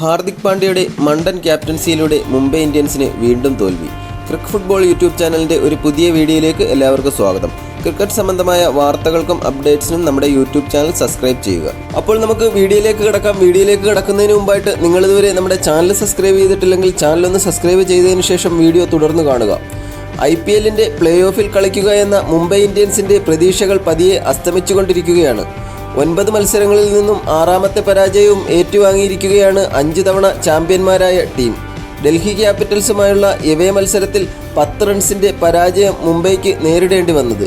ഹാർദിക് പാണ്ഡ്യയുടെ മണ്ടൻ ക്യാപ്റ്റൻസിയിലൂടെ മുംബൈ ഇന്ത്യൻസിന് വീണ്ടും തോൽവി. ക്രിക്ക് ഫുട്ബോൾ യൂട്യൂബ് ചാനലിന്റെ ഒരു പുതിയ വീഡിയോയിലേക്ക് എല്ലാവർക്കും സ്വാഗതം. ക്രിക്കറ്റ് സംബന്ധമായ വാർത്തകൾക്കും അപ്ഡേറ്റ്സിനും നമ്മുടെ യൂട്യൂബ് ചാനൽ സബ്സ്ക്രൈബ് ചെയ്യുക. അപ്പോൾ നമുക്ക് വീഡിയോയിലേക്ക് കിടക്കാം. വീഡിയോയിലേക്ക് കിടക്കുന്നതിന് മുമ്പായിട്ട് നിങ്ങൾ ഇതുവരെ നമ്മുടെ ചാനൽ സബ്സ്ക്രൈബ് ചെയ്തിട്ടില്ലെങ്കിൽ ചാനൽ ഒന്ന് സബ്സ്ക്രൈബ് ചെയ്തതിന് ശേഷം വീഡിയോ തുടർന്ന് കാണുക. ഐ പി എല്ലിന്റെ പ്ലേ ഓഫിൽ കളിക്കുക എന്ന മുംബൈ ഇന്ത്യൻസിന്റെ പ്രതീക്ഷകൾ പതിയെ അസ്തമിച്ചുകൊണ്ടിരിക്കുകയാണ്. ഒൻപത് മത്സരങ്ങളിൽ നിന്നും ആറാമത്തെ പരാജയവും ഏറ്റുവാങ്ങിയിരിക്കുകയാണ് അഞ്ച് തവണ ചാമ്പ്യന്മാരായ ടീം. ഡൽഹി ക്യാപിറ്റൽസുമായുള്ള എവേ മത്സരത്തിൽ പത്ത് റൺസിന്റെ പരാജയം മുംബൈക്ക് നേരിടേണ്ടി വന്നത്.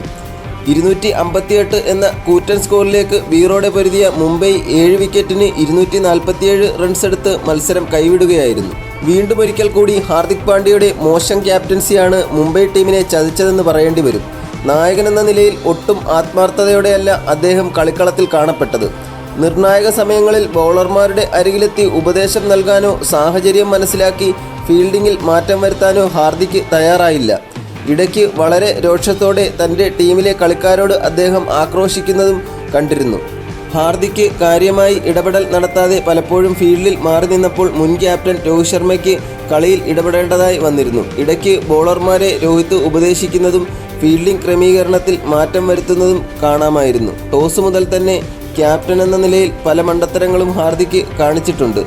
ഇരുന്നൂറ്റി അമ്പത്തിയെട്ട് എന്ന കൂറ്റൻ സ്കോറിലേക്ക് ബീറോടെ പൊരുതിയ മുംബൈ ഏഴ് വിക്കറ്റിന് ഇരുന്നൂറ്റി നാൽപ്പത്തിയേഴ് റൺസ് എടുത്ത് മത്സരം കൈവിടുകയായിരുന്നു. വീണ്ടും ഒരിക്കൽ കൂടി ഹാർദിക് പാണ്ഡ്യയുടെ മോശം ക്യാപ്റ്റൻസിയാണ് മുംബൈ ടീമിനെ ചതിച്ചതെന്ന് പറയേണ്ടി വരും. നായകനെന്ന നിലയിൽ ഒട്ടും ആത്മാർത്ഥതയോടെയല്ല അദ്ദേഹം കളിക്കളത്തിൽ കാണപ്പെട്ടത്. നിർണായക സമയങ്ങളിൽ ബൗളർമാരുടെ അരികിലെത്തി ഉപദേശം നൽകാനോ സാഹചര്യം മനസ്സിലാക്കി ഫീൽഡിങ്ങിൽ മാറ്റം വരുത്താനോ ഹാർദിക്ക് തയ്യാറായില്ല. ഇടയ്ക്ക് വളരെ രോക്ഷത്തോടെ തന്റെ ടീമിലെ കളിക്കാരോട് അദ്ദേഹം ആക്രോശിക്കുന്നതും കണ്ടിരുന്നു. ഹാർദിക്ക് കാര്യമായി ഇടപെടൽ നടത്താതെ പലപ്പോഴും ഫീൽഡിൽ മാറി നിന്നപ്പോൾ മുൻ ക്യാപ്റ്റൻ രോഹിത് ശർമ്മയ്ക്ക് കളിയിൽ ഇടപെടേണ്ടതായി വന്നിരുന്നു. ഇടയ്ക്ക് ബോളർമാരെ രോഹിത് ഉപദേശിക്കുന്നതും ഫീൽഡിംഗ് ക്രമീകരണത്തിൽ മാറ്റം വരുത്തുന്നതും കാണാമായിരുന്നു. ടോസ് മുതൽ തന്നെ ക്യാപ്റ്റൻ എന്ന നിലയിൽ പല മണ്ടത്തരങ്ങളും ഹാർദിക്ക് കാണിച്ചിട്ടുണ്ട്.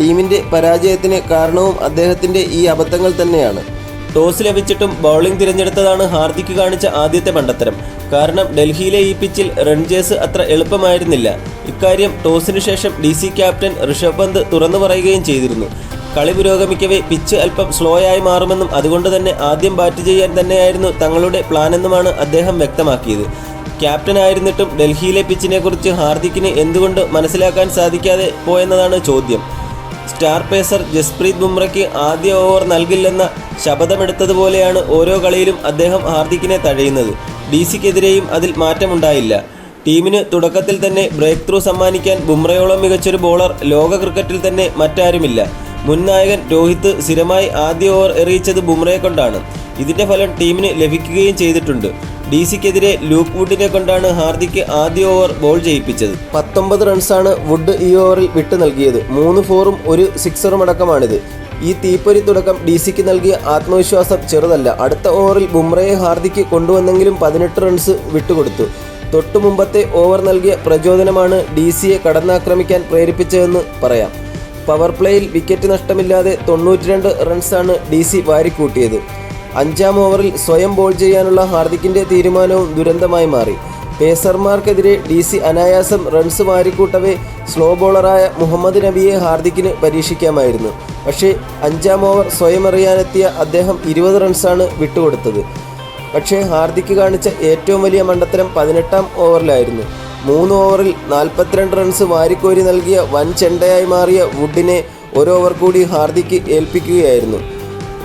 ടീമിന്റെ പരാജയത്തിന് കാരണവും അദ്ദേഹത്തിന്റെ ഈ അബദ്ധങ്ങൾ തന്നെയാണ്. ടോസ് ലഭിച്ചിട്ടും ബൗളിംഗ് തിരഞ്ഞെടുത്തതാണ് ഹാർദിക് കാണിച്ച ആദ്യത്തെ മണ്ടത്തരം കാരണം ഡൽഹിയിലെ ഈ പിച്ചിൽ റൺ അത്ര എളുപ്പമായിരുന്നില്ല. ഇക്കാര്യം ടോസിനു ശേഷം D C captain Rishabh Pant തുറന്നു പറയുകയും ചെയ്തിരുന്നു. കളി പുരോഗമിക്കവേ പിച്ച് അല്പം സ്ലോ ആയി മാറുമെന്നും അതുകൊണ്ട് തന്നെ ആദ്യം ബാറ്റ് ചെയ്യാൻ തന്നെയായിരുന്നു തങ്ങളുടെ പ്ലാൻ പ്ലാനെന്നുമാണ് അദ്ദേഹം വ്യക്തമാക്കിയത്. ക്യാപ്റ്റൻ ആയിരുന്നിട്ടും ഡൽഹിയിലെ പിച്ചിനെക്കുറിച്ച് ഹാർദിക്കിന് എന്തുകൊണ്ട് മനസ്സിലാക്കാൻ സാധിക്കാതെ പോയെന്നതാണ് ചോദ്യം. സ്റ്റാർ പേസർ ജസ്പ്രീത് ബുംറയ്ക്ക് ആദ്യ ഓവർ നൽകില്ലെന്ന ശപഥമെടുത്തതുപോലെയാണ് ഓരോ കളിയിലും അദ്ദേഹം ഹാർദിക്കിനെ തഴയുന്നത്. ഡി സിക്കെതിരെയും അതിൽ മാറ്റമുണ്ടായില്ല. ടീമിന് തുടക്കത്തിൽ തന്നെ ബ്രേക്ക് ത്രൂ സമ്മാനിക്കാൻ ബുംറയോളം മികച്ചൊരു ബോളർ ലോക ക്രിക്കറ്റിൽ തന്നെ മറ്റാരുമില്ല. മുൻ നായകൻ രോഹിത് സ്ഥിരമായി ആദ്യ ഓവർ എറിയിച്ചത് ബുംറയെ കൊണ്ടാണ്. ഇതിന്റെ ഫലം ടീമിന് ലഭിക്കുകയും ചെയ്തിട്ടുണ്ട്. ഡി സിക്കെതിരെ ലൂക്ക് വുഡിനെ കൊണ്ടാണ് ഹാർദിക്ക് ആദ്യ ഓവർ ബോൾ ചെയ്യിപ്പിച്ചത് പത്തൊമ്പത് റൺസാണ് വുഡ് ഈ ഓവറിൽ വിട്ടു നൽകിയത്. മൂന്ന് ഫോറും ഒരു സിക്സറും അടക്കമാണിത്. ഈ തീപ്പൊരി തുടക്കം ഡി സിക്ക് നൽകിയ ആത്മവിശ്വാസം ചെറുതല്ല. അടുത്ത ഓവറിൽ ബുംറയെ ഹാർദിക്ക് കൊണ്ടുവന്നെങ്കിലും പതിനെട്ട് റൺസ് വിട്ടുകൊടുത്തു. തൊട്ടു മുമ്പത്തെ ഓവർ നൽകിയ പ്രചോദനമാണ് ഡി സിയെ കടന്നാക്രമിക്കാൻ പ്രേരിപ്പിച്ചതെന്ന് പറയാം. പവർ പ്ലേയിൽ വിക്കറ്റ് നഷ്ടമില്ലാതെ തൊണ്ണൂറ്റിരണ്ട് റൺസാണ് ഡി സി വാരിക്കൂട്ടിയത്. അഞ്ചാം ഓവറിൽ സ്വയം ബോൾ ചെയ്യാനുള്ള ഹാർദിക്കിന്റെ തീരുമാനവും ദുരന്തമായി മാറി. പേസർമാർക്കെതിരെ ഡി സി അനായാസം റൺസ് മാറിക്കൂട്ടവേ സ്ലോ ബോളറായ മുഹമ്മദ് നബിയെ ഹാർദിക്കിന് പരീക്ഷിക്കാമായിരുന്നു. പക്ഷേ അഞ്ചാം ഓവർ സ്വയം അറിയാനെത്തിയ അദ്ദേഹം ഇരുപത് റൺസാണ് വിട്ടുകൊടുത്തത്. പക്ഷേ ഹാർദിക്ക് കാണിച്ച ഏറ്റവും വലിയ മണ്ടത്തരം പതിനെട്ടാം ഓവറിലായിരുന്നു. മൂന്ന് ഓവറിൽ നാൽപ്പത്തിരണ്ട് റൺസ് വാരിക്കോരി നൽകിയ വൻ ചെണ്ടയായി മാറിയ വുഡിനെ ഒരു ഓവർ കൂടി ഹാർദിക്ക് ഏൽപ്പിക്കുകയായിരുന്നു.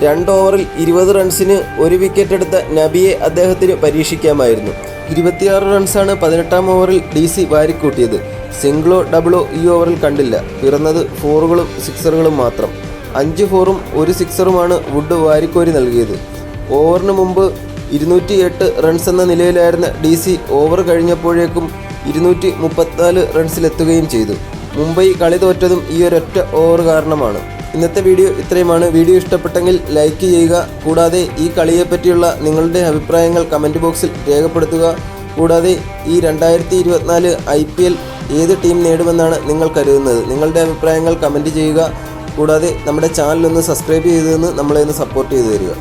രണ്ട് ഓവറിൽ ഇരുപത് റൺസിന് ഒരു വിക്കറ്റ് എടുത്ത നബിയെ അദ്ദേഹത്തിന് പരീക്ഷിക്കാമായിരുന്നു. ഇരുപത്തിയാറ് റൺസാണ് പതിനെട്ടാം ഓവറിൽ ഡി സി വാരിക്കൂട്ടിയത്. സിംഗിളോ ഡബിളോ ഈ ഓവറിൽ കണ്ടില്ല. പിറന്നത് ഫോറുകളും സിക്സറുകളും മാത്രം. അഞ്ച് ഫോറും ഒരു സിക്സറുമാണ് വുഡ് വാരിക്കോരി നൽകിയത്. ഓവറിന് മുമ്പ് ഇരുന്നൂറ്റി എട്ട് റൺസ് എന്ന നിലയിലായിരുന്ന ഡി സി ഓവർ കഴിഞ്ഞപ്പോഴേക്കും ഇരുന്നൂറ്റി മുപ്പത്തിനാല് റൺസിലെത്തുകയും ചെയ്തു. മുംബൈ കളി തോറ്റതും ഈ ഒരൊറ്റ ഓവർ കാരണമാണ്. ഇന്നത്തെ വീഡിയോ ഇത്രയുമാണ്. വീഡിയോ ഇഷ്ടപ്പെട്ടെങ്കിൽ ലൈക്ക് ചെയ്യുക. കൂടാതെ ഈ കളിയെപ്പറ്റിയുള്ള നിങ്ങളുടെ അഭിപ്രായങ്ങൾ കമന്റ് ബോക്സിൽ രേഖപ്പെടുത്തുക. കൂടാതെ ഈ രണ്ടായിരത്തി ഇരുപത്തിനാല് ഐ പി എൽ ഏത് ടീം നേടുമെന്നാണ് നിങ്ങൾ കരുതുന്നത്. നിങ്ങളുടെ അഭിപ്രായങ്ങൾ കമന്റ് ചെയ്യുക. കൂടാതെ നമ്മുടെ ചാനലൊന്ന് സബ്സ്ക്രൈബ് ചെയ്തതെന്ന് നമ്മളെ ഒന്ന് സപ്പോർട്ട് ചെയ്തു തരിക.